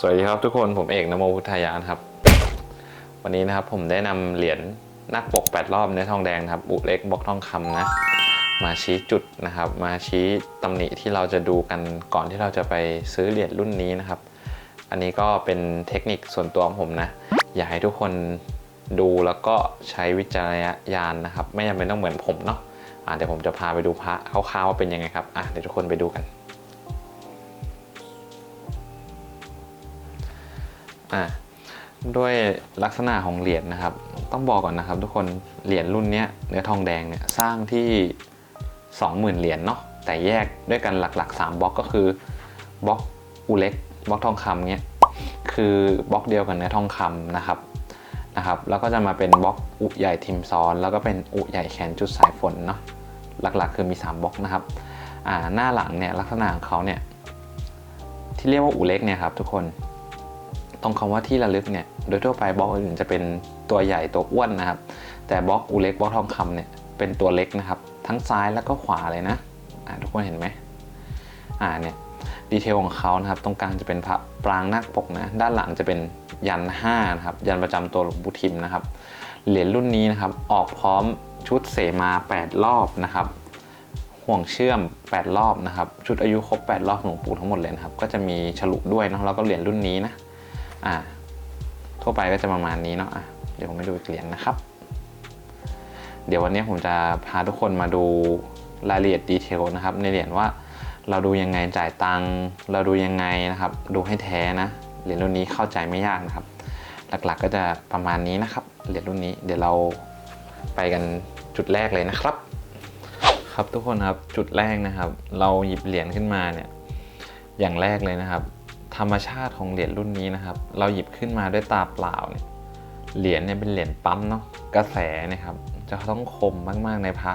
สวัสดีครับทุกคนผมเอกนโมพุทธายานครับ วันนี้นะครับผมได้นำเหรียญนักปก 8 รอบเนื้อทองแดงครับ อุเล็กบล็อกทองคำนะ มาชี้จุดนะครับ มาชี้ตำหนิที่เราจะดูกันก่อนที่เราจะไปซื้อเหรียญรุ่นนี้นะครับ อันนี้ก็เป็นเทคนิคส่วนตัวของผมนะ อยากให้ทุกคนดูแล้วก็ใช้วิจารณญาณนะครับ ไม่จำเป็นต้องเหมือนผมเนาะะเดี๋ยวผมจะพาไปดูพระคร่าวๆว่าเป็นยังไงครับอะเดี๋ยวทุกคนไปดูกัน อะด้วยลักษณะของเหรียญนะครับ ต้องบอกก่อนนะครับ ทุกคนเหรียญรุ่นนี้เนื้อทองแดงเนี่ยสร้างที่ 20,000 เหรียญเนาะแต่แยกด้วยกันหลักๆ 3บล็อกก็คือบล็อกอูเล็กบล็อกทองคำเนี้ยคือบล็อกเดียวกันเนื้อทองคำนะครับนะครับ แล้วก็จะมาเป็นบล็อกอุใหญ่ทิมซ้อน แล้วก็เป็นอุใหญ่แขนจุดสายฝนเนาะหลักๆ คือมี 3บล็อกนะครับอ่าหน้าหลังเนี่ยลักษณะของเขาเนี่ยที่เรียกว่าอูเล็กเนี่ยครับทุกคน ตรงคำว่าที่ระลึกเนี่ยโดยทั่วไปบล็อกอื่นจะเป็นตัวใหญ่ตัวอ้วนนะครับ แต่บล็อกอูเล็กบล็อกทองคำเนี่ยเป็นตัวเล็กนะครับ ทั้งซ้ายแล้วก็ขวาเลยนะทุกคนเห็นไหมอ่าเนี่ยดีเทลของเขานะครับ ตรงกลางจะเป็นพระปรางนาคปกนะด้านหลังจะเป็นยัน5นะครับยันประจำตัวหลวงปู่ทิมนะครับเหรียญรุ่นนี้นะครับออกพร้อมชุดเสมา 8 รอบนะครับห่วงเชื่อม 8 รอบนะครับ ชุดอายุครบ 8 รอบหลวงปู่ทั้งหมดเลยนะครับ ก็จะมีฉลุด้วยนะแล้วก็เหรียญรุ่นนี้นะ อ่าทั่วไปก็จะประมาณนี้เนาะอะเดี๋ยวผมไปดูอีกเหรียญนะครับ เดี๋ยววันนี้ผมจะพาทุกคนมาดูรายละเอียดดีเทลนะครับ ในเหรียญว่าเราดูยังไงจ่ายตังค์เราดูยังไงนะครับ ดูให้แท้นะเหรียญรุ่นนี้เข้าใจไม่ยากนะครับ หลักๆก็จะประมาณนี้นะครับเหรียญรุ่นนี้เดี๋ยวเราไปกันจุดแรกเลยนะครับ ครับทุกคนครับจุดแรกนะครับ เราหยิบเหรียญขึ้นมาเนี่ยอย่างแรกเลยนะครับ ธรรมชาติของเหรียญรุ่นนี้นะครับ เราหยิบขึ้นมาด้วยตาเปล่าเนี่ยเหรียญเนี่ยเป็นเหรียญปั๊มเนาะกระแสนะครับ จะต้องคมมากๆในพระ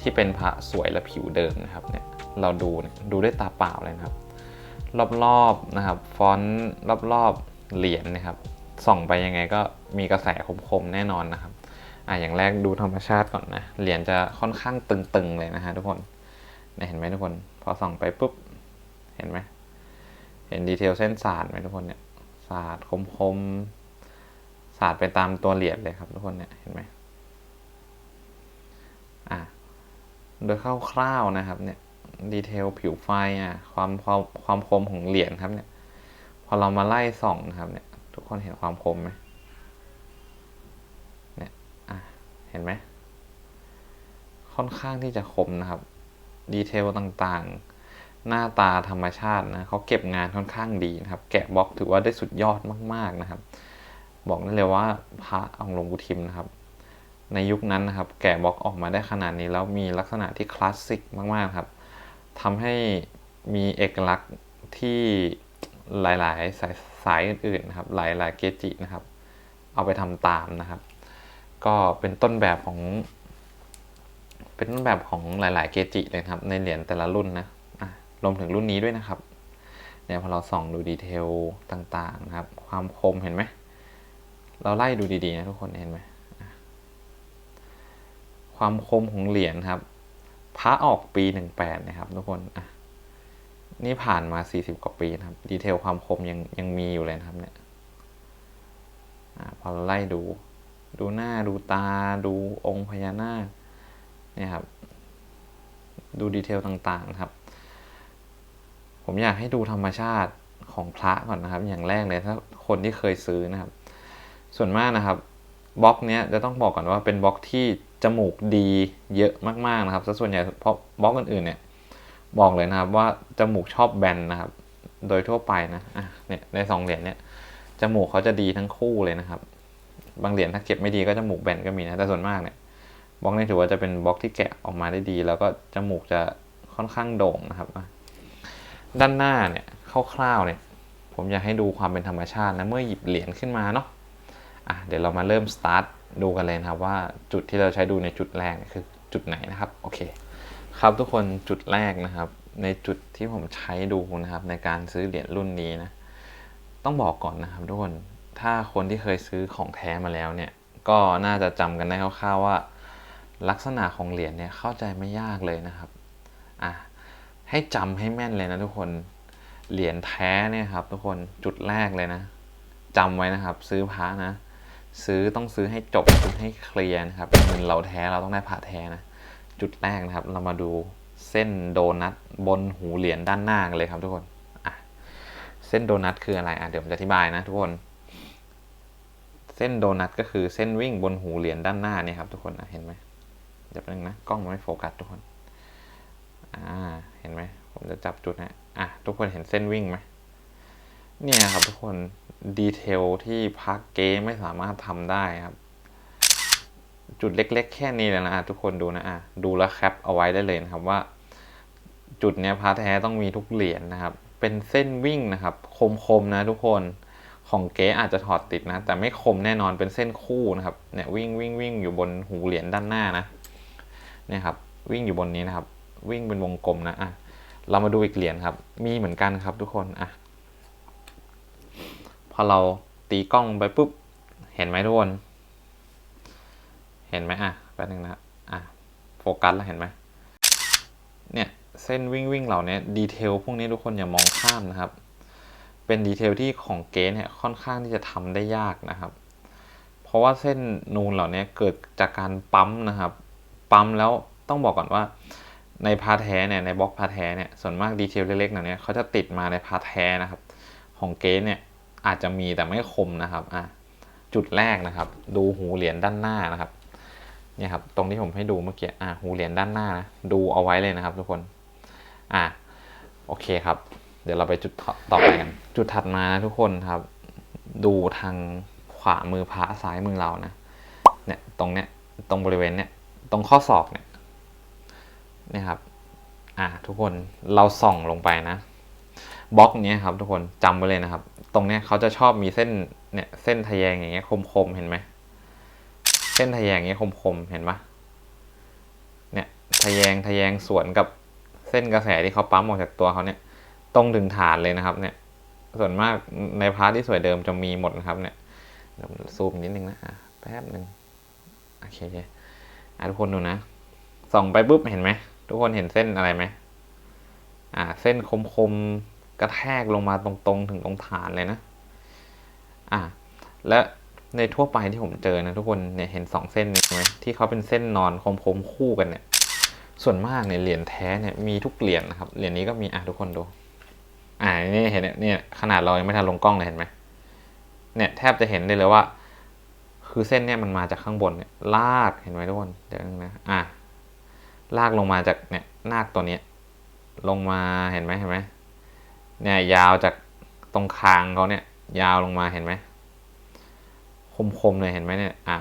ที่เป็นพระสวยและผิวเดิมนะครับเนี่ยเราดูเนี่ยดูด้วยตาเปล่าเลยนะครับ รอบๆนะครับฟอนต์รอบๆเหรียญนะครับ ส่องไปยังไงก็มีกระแสคมๆแน่นอนนะครับอะอย่างแรกดูธรรมชาติก่อนนะเหรียญจะค่อนข้างตึงๆเลยนะฮะทุกคนเห็นไหมทุกคน พอส่องไปปุ๊บเห็นไหม เห็นดีเทลเส้นสาดไหมทุกคนเนี่ยสาดคมคมๆสาดไปตามตัวเหรียญเลยครับทุกคนเนี่ยเห็นไหมอะโดยคร่าวๆนะครับเนี่ยดีเทลผิวไฟอะความความความคมของเหรียญครับเนี่ยพอเรามาไล่ส่องนะครับเนี่ยทุกคนเห็นความคมไหมเนี่ยอะเห็นไหมค่อนข้างที่จะคมนะครับ ดีเทลต่างๆ หน้าตาธรรมชาตินะเขาเก็บงานค่อนข้างดีนะครับ แกะบล็อกถือว่าได้สุดยอดมากๆนะครับ บอกได้เลยว่าพระองค์หลวงปู่ทิมนะครับ ในยุคนั้นนะครับ แกะบล็อกออกมาได้ขนาดนี้แล้วมีลักษณะที่คลาสสิกมากๆครับทำให้มีเอกลักษณ์ที่หลายๆสายสายอื่นๆนะครับ หลายๆเกจินะครับ เอาไปทำตามนะครับ ก็เป็นต้นแบบของ เป็นต้นแบบของหลาย ๆ เกจิเลยครับ ในเหรียญแต่ละรุ่นนะ รวมถึงรุ่นนี้ด้วยนะครับเนี่ยพอเราส่องดูดีเทลต่างๆนะครับ ความคมเห็นไหม เราไล่ดูดีๆนะทุกคนเห็นไหมความคมของเหรียญครับพระออกปี 18 นะครับ ทุกคนอะนี่ผ่านมา 40 กว่าปีนะครับ ดีเทลความคมยังยังมีอยู่เลยนะครับเนี่ยอะพอเราไล่ดู ดูหน้าดูตาดูองค์พญานาคเนี่ยครับ ดูดีเทลต่างๆนะครับ ผมอยากให้ดูธรรมชาติของพระก่อนนะครับ อย่างแรกเลยถ้าคนที่เคยซื้อนะครับ ส่วนมากนะครับบล็อกเนี้ยจะต้องบอกก่อนว่าเป็นบล็อกที่จมูกดีเยอะมากๆนะครับซะส่วนใหญ่เพราะบล็อกอื่นๆเนี่ยบอกเลยนะครับว่าจมูกชอบแบนนะครับ โดยทั่วไปนะอะเนี่ยในสองเหรียญเนี่ยจมูกเขาจะดีทั้งคู่เลยนะครับ บางเหรียญถ้าเก็บไม่ดีก็จมูกแบนก็มีนะแต่ส่วนมากเนี่ยบล็อกนี้ถือว่าจะเป็นบล็อกที่แกะออกมาได้ดี แล้วก็จมูกจะค่อนข้างโด่งนะครับ ด้านหน้าเนี่ยคร่าวๆเนี่ยผมอยากให้ดูความเป็นธรรมชาตินะเมื่อหยิบเหรียญขึ้นมาเนาะอะเดี๋ยวเรามาเริ่มสตาร์ทดูกันเลยนะครับว่าจุดที่เราใช้ดูในจุดแรกคือจุดไหนนะครับโอเคครับทุกคนจุดแรกนะครับ ในจุดที่ผมใช้ดูนะครับในการซื้อเหรียญรุ่นนี้นะต้องบอกก่อนนะครับทุกคนถ้าคนที่เคยซื้อของแท้มาแล้วเนี่ยก็น่าจะจำกันได้คร่าวๆว่า ลักษณะของเหรียญเนี่ยเข้าใจไม่ยากเลยนะครับอะ ให้จำให้แม่นเลยนะทุกคน เหรียญแท้เนี่ยครับ ทุกคนจุดแรกเลยนะจำไว้นะครับ ซื้อพระนะ ซื้อต้องซื้อให้จบซื้อให้เคลียร์นะครับเงินเราแท้เราต้องได้พระแท้นะ จุดแรกนะครับ เรามาดูเส้นโดนัทบนหูเหรียญด้านหน้ากันเลยครับ ทุกคนอะเส้นโดนัทคืออะไรอะเดี๋ยวผมจะอธิบายนะ ทุกคน เส้นโดนัทก็คือเส้นวิ่งบนหูเหรียญด้านหน้าเนี่ยครับ ทุกคนนะเห็นไหมเดี๋ยวแป๊บนึงนะกล้องมันไม่โฟกัสทุกคน อ่าเห็นไหมผมจะจับจุดนะอะทุกคนเห็นเส้นวิ่งไหมเนี่ยครับทุกคนดีเทลที่พักเกไม่สามารถทำได้ครับ จุดเล็ก ๆ แค่นี้เลยนะทุกคนดูนะอะดูแลแคปเอาไว้ได้เลยนะครับว่า จุดเนี้ยพระแท้ต้องมีทุกเหรียญนะครับ เป็นเส้นวิ่งนะครับ คมๆนะทุกคนของเก๊อาจจะถอดติดนะ แต่ไม่คมแน่นอนเป็นเส้นคู่นะครับเนี่ยวิ่งวิ่งวิ่งอยู่บนหูเหรียญด้านหน้านะเนี่ยครับ วิ่งอยู่บนนี้นะครับ วิ่งเป็นวงกลมนะอะเรามาดูอีกเหรียญครับ มีเหมือนกันครับทุกคนอะพอเราตีกล้องไปปุ๊บ เห็นไหมทุกคน เห็นไหมอะแป๊บนึงนะอะโฟกัสแล้วเห็นไหมเนี่ยเส้นวิ่งวิ่งเหล่านี้ดีเทลพวกนี้ทุกคนอย่ามองข้ามนะครับ เป็นดีเทลที่ของเกสเนี่ยค่อนข้างที่จะทำได้ยากนะครับ เพราะว่าเส้นนูนเหล่านี้เกิดจากการปั๊มนะครับ ปั๊มแล้วต้องบอกก่อนว่า ในพาแท้เนี่ยในบล็อกพาแท้เนี่ยส่วนมากดีเทลเล็กๆเหล่านี้เขาจะติดมาในพาแท้นะครับ ของเกสเนี่ยอาจจะมีแต่ไม่คมนะครับอะจุดแรกนะครับ ดูหูเหรียญด้านหน้านะครับเนี่ยครับตรงที่ผมให้ดูเมื่อกี้อ่าหูเหรียญด้านหน้านะดูเอาไว้เลยนะครับ ทุกคนอ่าโอเคครับ เดี๋ยวเราไปจุดต่อไปกัน จุดถัดมานะทุกคนครับ ดูทางขวามือพระซ้ายมือเรานะเนี่ยตรงเนี้ยตรงบริเวณเนี้ยตรงข้อศอกเนี่ย นี่ยครับอ่าทุกคนเราส่องลงไปนะบล็อกเนี้ยครับทุกคนจำไว้เลยนะครับ ตรงเนี้ยเขาจะชอบมีเส้นเนี่ยเส้นทะแยงอย่างเงี้ยคมๆเห็นไหมเส้นทะแยงอย่างเงี้ยคมๆเห็นปะเนี่ยทะแยงทะแยงสวนกับเส้นกระแสที่เขาปั๊มออกจากตัวเขาเนี่ยตรงถึงฐานเลยนะครับเนี่ยส่วนมากในพาร์ทที่สวยเดิมจะมีหมดนะครับเนี่ยซูมนิดนึงนะอะแป๊บหนึ่งโอเคอะทุกคนดูนะส่องไปปุ๊บเห็นไหม ทุกคนเห็นเส้นอะไรไหมอ่า เส้นคมๆกระแทกลงมาตรงๆ ถึงตรงฐานเลยนะ อ่า และในทั่วไปที่ผมเจอนะทุกคนเนี่ยเห็นสองเส้นนี้ไหมที่เขาเป็นเส้นนอนคมๆคู่กันเนี่ย ส่วนมากเนี่ยเหรียญแท้เนี่ยมีทุกเหรียญนะครับเหรียญนี้ก็มีอะทุกคนดู อ่านี่เห็นเนี่ยเนี่ยขนาดเรายังไม่ทันลงกล้องเลยเห็นไหมเนี่ยแทบจะเห็นได้เลยว่า คือเส้นเนี่ยมันมาจากข้างบนเนี่ยลากเห็นไหมทุกคนเดี๋ยวนึงนะอะ ลากลงมาจากเนี่ยนาคตัวนี้ลงมาเห็นไหมเห็นไหมเนี่ยยาวจากตรงคางเขาเนี่ย ยาวลงมาเห็นไหมคมๆเลยเห็นไหมเนี่ยอะ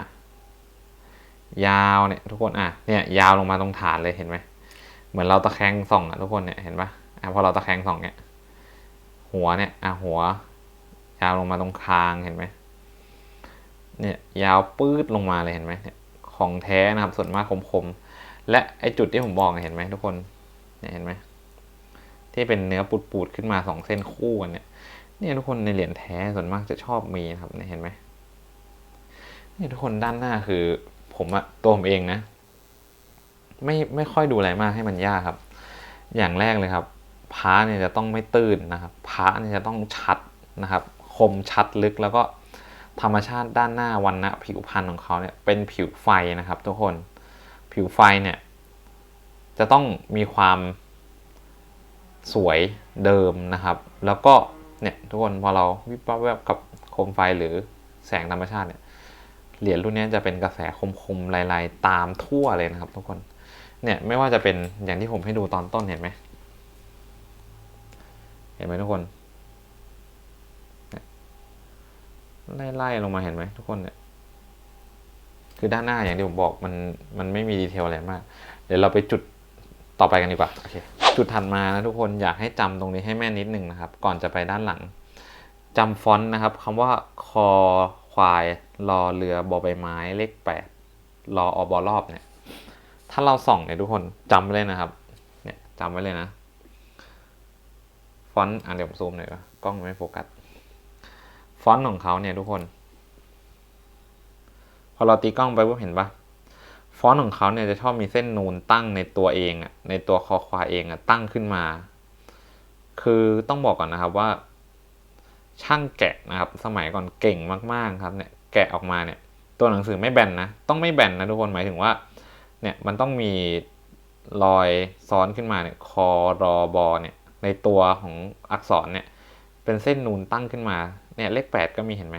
ยาวเนี่ยทุกคนอะเนี่ยยาวลงมาตรงฐานเลยเห็นไหมเหมือนเราตะแคงส่องอะทุกคนเนี่ยเห็นปะอะพอเราตะแคงส่องเนี่ยหัวเนี่ยอะหัว ยาวลงมาตรงคางเห็นไหมเนี่ยยาวปื๊ดลงมาเลยเห็นไหมเนี่ยของแท้นะครับส่วนมากคมๆ และไอจุดที่ผมบอกเห็นไหมทุกคนเนี่ยเห็นไหมที่เป็นเนื้อปูดๆขึ้นมาสองเส้นคู่กันเนี่ยเนี่ยทุกคนในเหรียญแท้ส่วนมากจะชอบมีนะครับเนี่ยเห็นไหมนี่ทุกคนด้านหน้าคือ ผมอะตัวผมเองนะ ไม่ไม่ค่อยดูอะไรมากให้มันยากครับ อย่างแรกเลยครับพระเนี่ยจะต้องไม่ตื้นนะครับพระเนี่ยจะต้องชัดนะครับ คมชัดลึกแล้วก็ธรรมชาติด้านหน้าวันนะผิวพรรณของเขาเนี่ยเป็นผิวไฟนะครับ ทุกคน ผิวไฟเนี่ยจะต้องมีความสวยเดิมนะครับ แล้วก็เนี่ยทุกคนพอเราวิบวับแวบกับโคมไฟหรือแสงธรรมชาติเนี่ยเหรียญรุ่นนี้จะเป็นกระแสคมๆลายๆ ตามทั่วเลยนะครับ ทุกคนเนี่ยไม่ว่าจะเป็นอย่างที่ผมให้ดูตอนต้นเห็นไหมเห็นไหมทุกคนไล่ๆลงมาเห็นไหมทุกคนเนี่ย คือด้านหน้าอย่างที่ผมบอกมันมันไม่มีดีเทลอะไรมาก เดี๋ยวเราไปจุดต่อไปกันดีกว่าโอเคจุดถัดมานะทุกคนอยากให้จำตรงนี้ให้แม่นนิดนึงนะครับ ก่อนจะไปด้านหลังจำฟอนต์นะครับคำว่าคอควายรอเรือบอใบไม้เลขแปดรออบอรอบเนี่ย ถ้าเราส่องเนี่ยทุกคนจำไว้เลยนะครับ เนี่ยจำไว้เลยนะ ฟอนต์อะเดี๋ยวผมซูมหน่อยว่ากล้องไม่โฟกัสฟอนต์ของเขาเนี่ยทุกคน พอเราตีกล้องไปปุ๊บเห็นปะฟอนต์ของเขาเนี่ยจะชอบมีเส้นนูนตั้งในตัวเองอะในตัวคอควายเองอะตั้งขึ้นมา คือต้องบอกก่อนนะครับว่า ช่างแกะนะครับ สมัยก่อนเก่งมากๆครับเนี่ยแกะออกมาเนี่ยตัวหนังสือไม่แบนนะ ต้องไม่แบนนะทุกคนหมายถึงว่า เนี่ยมันต้องมีรอยซ้อนขึ้นมาเนี่ยคอรอบอเนี่ย ในตัวของอักษรเนี่ย เป็นเส้นนูนตั้งขึ้นมา เนี่ยเลขแปดก็มีเห็นไหม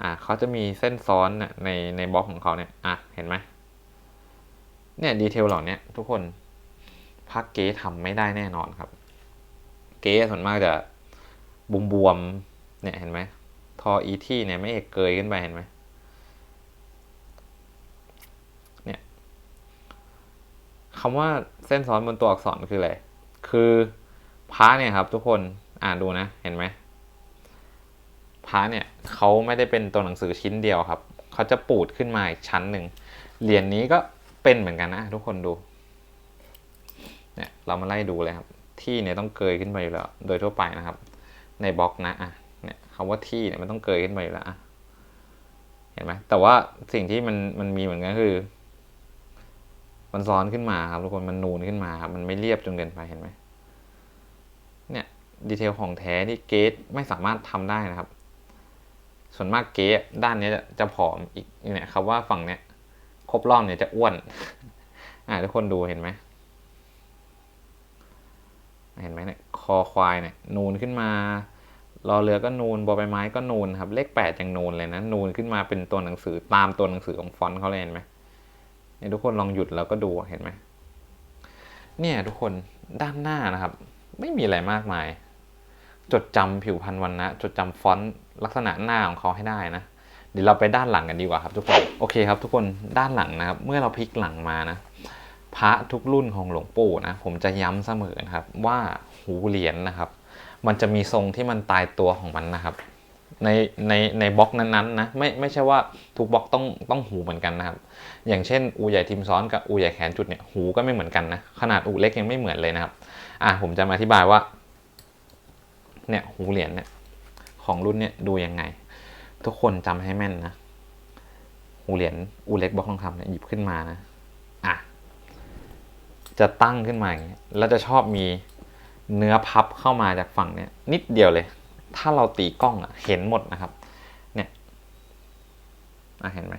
อ่าเขาจะมีเส้นซ้อนน่ในในบล็อกของเขาเนี่ยอะเห็นไหมเนี่ยดีเทลเหล่านี้ทุกคนพักเก๊ทำไม่ได้แน่นอนครับ เก๊ส่วนมากจะบวมบวมๆเนี่ยเห็นไหมทออีที่เนี่ยไม่เกยขึ้นไปเห็นไหมเนี่ยคำว่าเส้นซ้อนบนตัวอักษรคืออะไร คือพระเนี่ยครับทุกคนอ่านดูนะเห็นไหม พระเนี่ยเขาไม่ได้เป็นตัวหนังสือชิ้นเดียวครับเขาจะปูดขึ้นมาอีกชั้นหนึ่งเหรียญนี้ก็เป็นเหมือนกันนะทุกคนดูเนี่ยเรามาไล่ดูเลยครับ ที่เนี่ยต้องเกยขึ้นไปอยู่แล้ว โดยทั่วไปนะครับ ในบล็อกนะอะเนี่ยคำว่าที่เนี่ยมันต้องเกยขึ้นไปอยู่แล้วอะเห็นไหมแต่ว่าสิ่งที่มันมันมีเหมือนกันคือ มันซ้อนขึ้นมาครับทุกคนมันนูนขึ้นมาครับมันไม่เรียบจนเกินไปเห็นไหมเนี่ยดีเทลของแท้ที่เกตไม่สามารถทำได้นะครับ ส่วนมากเกตด้านนี้จะจะผอมอีกเนี่ยคำว่าฝั่งเนี้ยครบรอบเนี่ยจะอ้วน อ่าทุกคนดูเห็นไหมเห็นไหมเนี่ยคอควายเนี่ยนูนขึ้นมารอเรือก็นูนบอใบไม้ก็นูนครับ เลขแปดยังนูนเลยนะนูนขึ้นมาเป็นตัวหนังสือตามตัวหนังสือของฟอนต์เขาเลยเห็นไหมเนี่ยทุกคนลองหยุดแล้วก็ดูเห็นไหมเนี่ยทุกคนด้านหน้านะครับ ไม่มีอะไรมากมาย จดจำผิวพรรณวันนะจดจำฟอนต์ ลักษณะหน้าของเขาให้ได้นะ เดี๋ยวเราไปด้านหลังกันดีกว่าครับทุกคน โอเคครับทุกคนด้านหลังนะครับ เมื่อเราพลิกหลังมานะ พระทุกรุ่นของหลวงปู่นะ ผมจะย้ำเสมอนะครับ ว่าหูเหรียญนะครับ มันจะมีทรงที่มันตายตัวของมันนะครับ ในในในบล็อกนั้นๆนะไม่ไม่ใช่ว่าทุกบล็อกต้องต้องหูเหมือนกันนะครับ อย่างเช่น อูใหญ่ทิมซ้อนกับอูใหญ่แขนจุดเนี่ยหูก็ไม่เหมือนกันนะขนาดอูเล็กยังไม่เหมือนเลยนะครับอะผมจะมาอธิบายว่าเนี่ยหูเหรียญเนี่ย ของรุ่นเนี่ยดูยังไง ทุกคนจำให้แม่นนะหูเหรียญอูเล็กบล็อกทองคำเนี่ยหยิบขึ้นมานะอะจะตั้งขึ้นมาอย่างเงี้ยแล้วจะชอบมีเนื้อพับเข้ามาจากฝั่งเนี่ยนิดเดียวเลย ถ้าเราตีกล้องอะเห็นหมดนะครับ เนี่ยอะเห็นไหม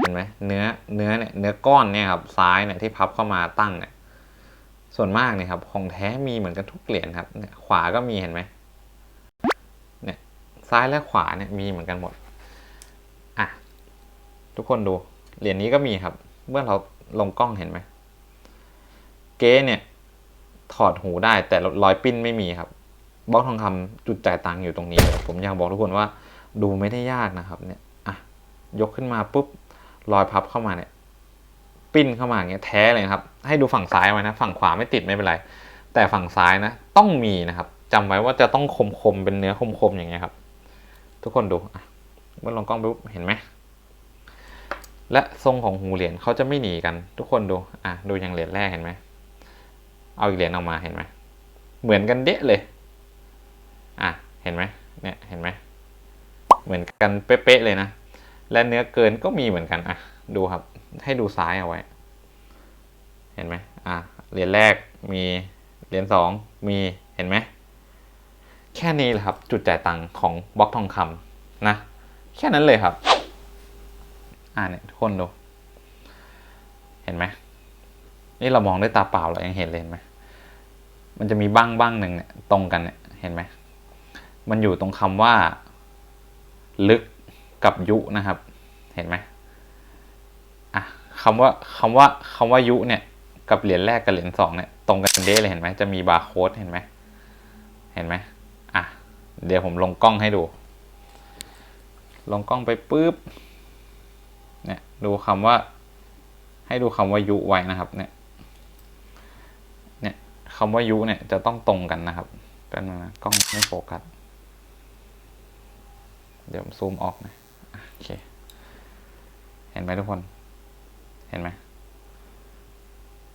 เห็นไหมเนื้อเนื้อเนี่ยเนื้อก้อนเนี่ยครับซ้ายเนี่ยที่พับเข้ามาตั้งเนี่ยส่วนมากเนี่ยครับของแท้มีเหมือนกันทุกเหรียญครับขวาก็มีเห็นไหม ซ้ายและขวาเนี่ยมีเหมือนกันหมดอะทุกคนดูเหรียญนี้ก็มีครับ เมื่อเราลงกล้องเห็นไหมเก๊เนี่ยถอดหูได้แต่รอยปิ้นไม่มีครับบล็อกทองคำจุดจ่ายตังค์อยู่ตรงนี้เลยผมอยากบอกทุกคนว่าดูไม่ได้ยากนะครับเนี่ยอะยกขึ้นมาปุ๊บรอยพับเข้ามาเนี่ยปิ้นเข้ามาอย่างเงี้ยแท้เลยครับ ให้ดูฝั่งซ้ายไว้นะ ฝั่งขวาไม่ติดไม่เป็นไร แต่ฝั่งซ้ายนะ ต้องมีนะครับจำไว้ว่าจะต้องคมๆเป็นเนื้อคมๆอย่างเงี้ยครับ ทุกคนดูเมื่อลงกล้องปุ๊บเห็นไหมและทรงของหูเหรียญเขาจะไม่หนีกัน ทุกคนดูอะดูอย่างเหรียญแรกเห็นไหมเอาอีกเหรียญออกมาเห็นไหมเหมือนกันเดะเลยอะเห็นไหมเนี่ยเห็นไหมเหมือนกันเป๊ะๆเลยนะและเนื้อเกินก็มีเหมือนกันอะดูครับ ให้ดูซ้ายเอาไว้ เห็นไหมอะเหรียญแรกมีเหรียญสองมีเห็นไหม แค่นี้แหละครับ จุดจ่ายตังค์ของบล็อกทองคำนะ แค่นั้นเลยครับ อ่าเนี่ยทุกคนดู เห็นไหมนี่เรามองด้วยตาเปล่าเรายังเห็นเลยเห็นไหมมันจะมีบ้างบ้างหนึ่งเนี่ยตรงกันเนี่ยเห็นไหมมันอยู่ตรงคำว่า ลึกกับยุนะครับ เห็นไหมอะคำว่าคำว่าคำว่ายุเนี่ย กับเหรียญแรกกับเหรียญสองเนี่ยตรงกันเด้เลยเห็นไหมจะมีบาร์โค้ดเห็นไหมเห็นไหม เดี๋ยวผมลงกล้องให้ดู ลงกล้องไปปุ๊บ เนี่ยดูคำว่า ให้ดูคำว่ายุไว้นะครับ เนี่ย เนี่ยคำว่ายุเนี่ยจะต้องตรงกันนะครับแป๊บนึงนะกล้องไม่โฟกัส เดี๋ยวผมซูมออกนะอะโอเค เห็นไหมทุกคน เห็นไหม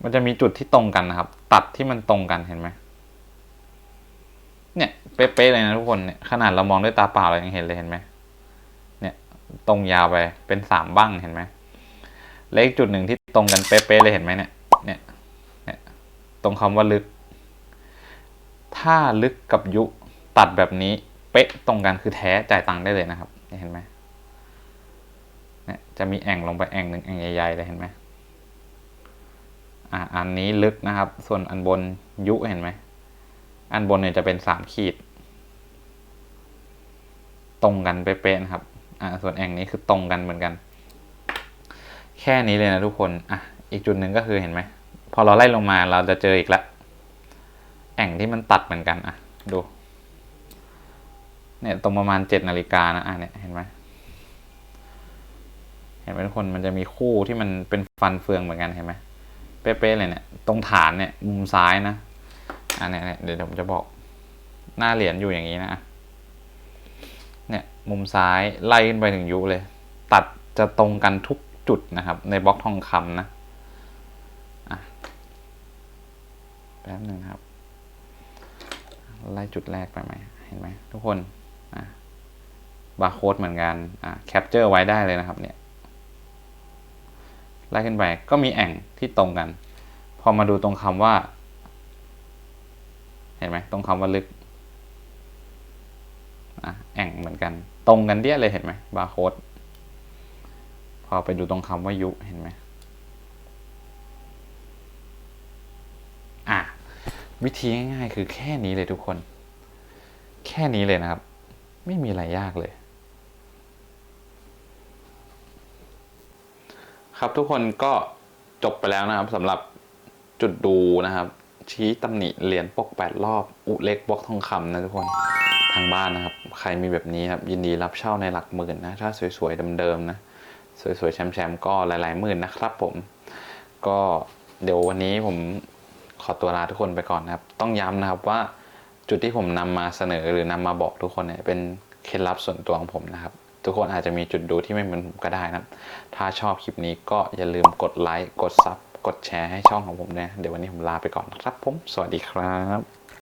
มันจะมีจุดที่ตรงกันนะครับ ตัดที่มันตรงกันเห็นไหม เป๊ะๆเลยนะทุกคนเนี่ยขนาดเรามองด้วยตาเปล่าเรายังเห็นเลยเห็นไหมเนี่ยตรงยาวไปเป็นสามบ้างเห็นไหมเลขจุดหนึ่งที่ตรงกันเป๊ะๆเลยเห็นไหมเนี่ยเนี่ยเนี่ยตรงคำว่าลึก ถ้าลึกกับยุตัดแบบนี้เป๊ะตรงกันคือแท้จ่ายตังค์ได้เลยนะครับเห็นไหมเนี่ยจะมีแอ่งลงไปแอ่งหนึ่งแอ่งใหญ่ๆเลยเห็นไหมอะอันนี้ลึกนะครับ ส่วนอันบนยุเห็นไหม อันบนเนี่ยจะเป็นสามขีด ตรงกันเป๊ะๆครับ อ่าส่วนแองนี้คือตรงกันเหมือนกัน แค่นี้เลยนะทุกคน อะ อีกจุดหนึ่งก็คือเห็นไหม พอเราไล่ลงมาเราจะเจออีกละ แองที่มันตัดเหมือนกัน อะ ดู เนี่ยตรงประมาณเจ็ดนาฬิกานะอะเนี่ยเห็นไหมเห็นไหมทุกคนมันจะมีคู่ที่มันเป็นฟันเฟืองเหมือนกันเห็นไหมเป๊ะๆเลยเนี่ย ตรงฐานเนี่ย มุมซ้ายนะ อะเนี่ยเนี่ยเดี๋ยวผมจะบอกหน้าเหรียญอยู่อย่างนี้นะ เนี่ยมุมซ้ายไล่ขึ้นไปถึงยุเลย ตัดจะตรงกันทุกจุดนะครับ ในบล็อกทองคำนะแป๊บหนึ่งครับ ไล่จุดแรกไปไหมเห็นไหมทุกคนบาร์โค้ดเหมือนกันแคปเจอร์ไว้ได้เลยนะครับเนี่ยไล่ขึ้นไปก็มีแอ่งที่ตรงกัน พอมาดูตรงคำว่า ห็นไหมตรงคำว่าลึกอะแอ่งเหมือนกัน ตรงกันเดียเลยเห็นไหมบาร์โค้ดพอไปดูตรงคำว่ายุเห็นไหมอะวิธีง่ายๆคือแค่นี้เลยทุกคน แค่นี้เลยนะครับ ไม่มีอะไรยากเลย ครับทุกคนก็จบไปแล้วนะครับสำหรับจุดดูนะครับ ชี้ตำหนิเหรียญปกแปดรอบ อุเล็กบล็อกทองคำนะทุกคนทางบ้านนะครับ ใครมีแบบนี้ครับยินดีรับเช่าในหลักหมื่นนะ ถ้าสวยๆเดิมๆนะ สวยๆแชมๆก็หลายๆหมื่นนะครับผม ก็เดี๋ยววันนี้ผมขอตัวลาทุกคนไปก่อนนะครับ ต้องย้ำนะครับว่าจุดที่ผมนำมาเสนอหรือนำมาบอกทุกคนเนี่ยเป็นเคล็ดลับส่วนตัวของผมนะครับทุกคนอาจจะมีจุดดูที่ไม่เหมือนผมก็ได้นะถ้าชอบคลิปนี้ก็อย่าลืมกดไลค์ กดซับ กดแชร์ให้ช่องของผมนะ เดี๋ยววันนี้ผมลาไปก่อนนะครับผม สวัสดีครับ